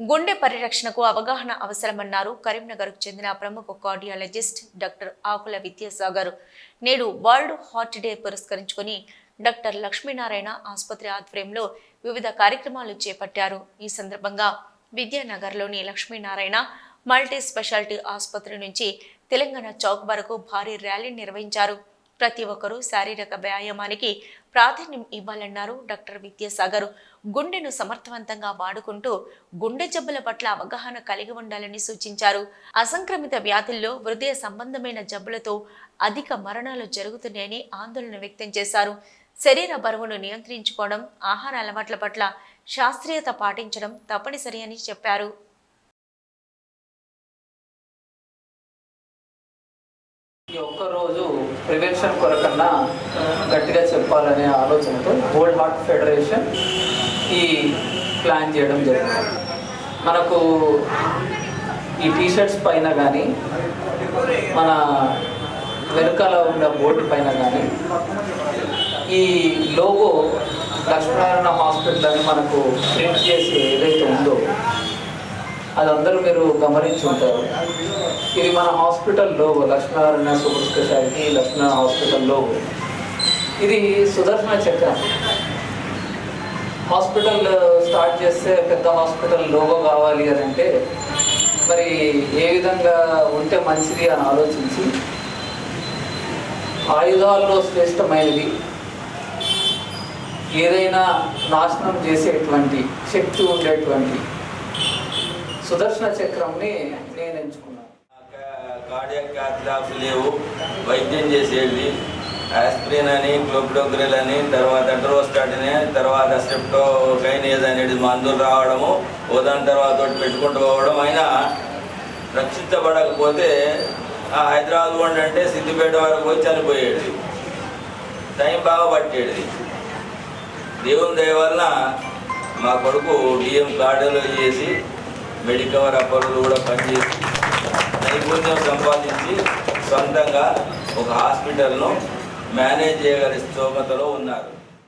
గుండె పరిరక్షణకు అవగాహన అవసరమన్నారు. కరీంనగర్కు చెందిన ప్రముఖ కార్డియాలజిస్ట్ డాక్టర్ ఆకుల విద్యాసాగర్. నేడు వరల్డ్ హార్ట్ డే పురస్కరించుకొని డాక్టర్ లక్ష్మీనారాయణ ఆసుపత్రి ఆధ్వర్యంలో వివిధ కార్యక్రమాలు చేపట్టారు. ఈ సందర్భంగా విద్యానగర్లోని లక్ష్మీనారాయణ మల్టీ స్పెషాలిటీ ఆసుపత్రి నుంచి తెలంగాణ చౌక్ వరకు భారీ ర్యాలీ నిర్వహించారు. ప్రతి ఒక్కరూ శారీరక వ్యాయామానికి ప్రాధాన్యం ఇవ్వాలన్నారు డాక్టర్ విద్యాసాగర్. గుండెను సమర్థవంతంగా వాడుకుంటూ గుండె జబ్బుల పట్ల అవగాహన కలిగి ఉండాలని సూచించారు. అసంక్రమిత వ్యాధుల్లో హృదయ సంబంధమైన జబ్బులతో అధిక మరణాలు జరుగుతున్నాయని ఆందోళన వ్యక్తం చేశారు. శరీర బరువును నియంత్రించుకోవడం ఆహార అలవాట్ల పట్ల శాస్త్రీయత పాటించడం తప్పనిసరి అని చెప్పారు. ఒక్కరోజు ఒక్క రోజు ప్రివెన్షన్ కొరకన్నా గట్టిగా చెప్పాలనే ఆలోచనతో వరల్డ్ హార్ట్ ఫెడరేషన్ ఈ ప్లాన్ చేయడం జరిగింది. మనకు ఈ టీషర్ట్స్ పైన కానీ మన వెనకాల ఉన్న బోర్డు పైన కానీ ఈ లోగో లక్ష్మీనారాయణ హాస్పిటల్ అని మనకు ప్రింట్ చేసి ఏదైతే ఉందో అది అందరూ మీరు గమనించి ఉంటారు ఇది మన hospital logo Lakshminarayana super speciality Lakshminarayana hospital logo ఇది సుదర్శన చక్రం. హాస్పిటల్ స్టార్ట్ చేస్తే పెద్ద హాస్పిటల్ లోగో కావాలి అని అంటే మరి ఏ విధంగా ఉంటే మంచిది అని ఆలోచించి ఆయుధాల్లో శ్రేష్టమైనది ఏదైనా నాశనం చేసేటువంటి శక్తి ఉండేటువంటి సుదర్శన చక్రంని నేను ఎంచుకున్నాను. కార్డియాక్ క్యాథ్లాబ్స్ లేవు. వైద్యం చేసేది. ఆస్ప్రిన్ అని క్లోప్డోగ్రిల్ అని తర్వాత డ్రోస్టాట్ అని తర్వాత స్ట్రిప్టో కైనేజ్ అనేది మందులు రావడము ఓ దాని తర్వాత ఒకటి పెట్టుకుంటూ పోవడం. అయినా రక్షించబడకపోతే ఆ హైదరాబాద్ వండి అంటే సిద్దిపేట వరకు పోయి చనిపోయేది. టైం బాగా పట్టేది. దేవుని దయ వలన మా కొడుకు డిఎం కార్డియాలజీ చేసి మెడికవర్ అప్పర్లు కూడా పనిచేసి నైపుణ్యం సంపాదించి సొంతంగా ఒక హాస్పిటల్ను మేనేజ్ చేయగల స్తోమతలో ఉన్నారు.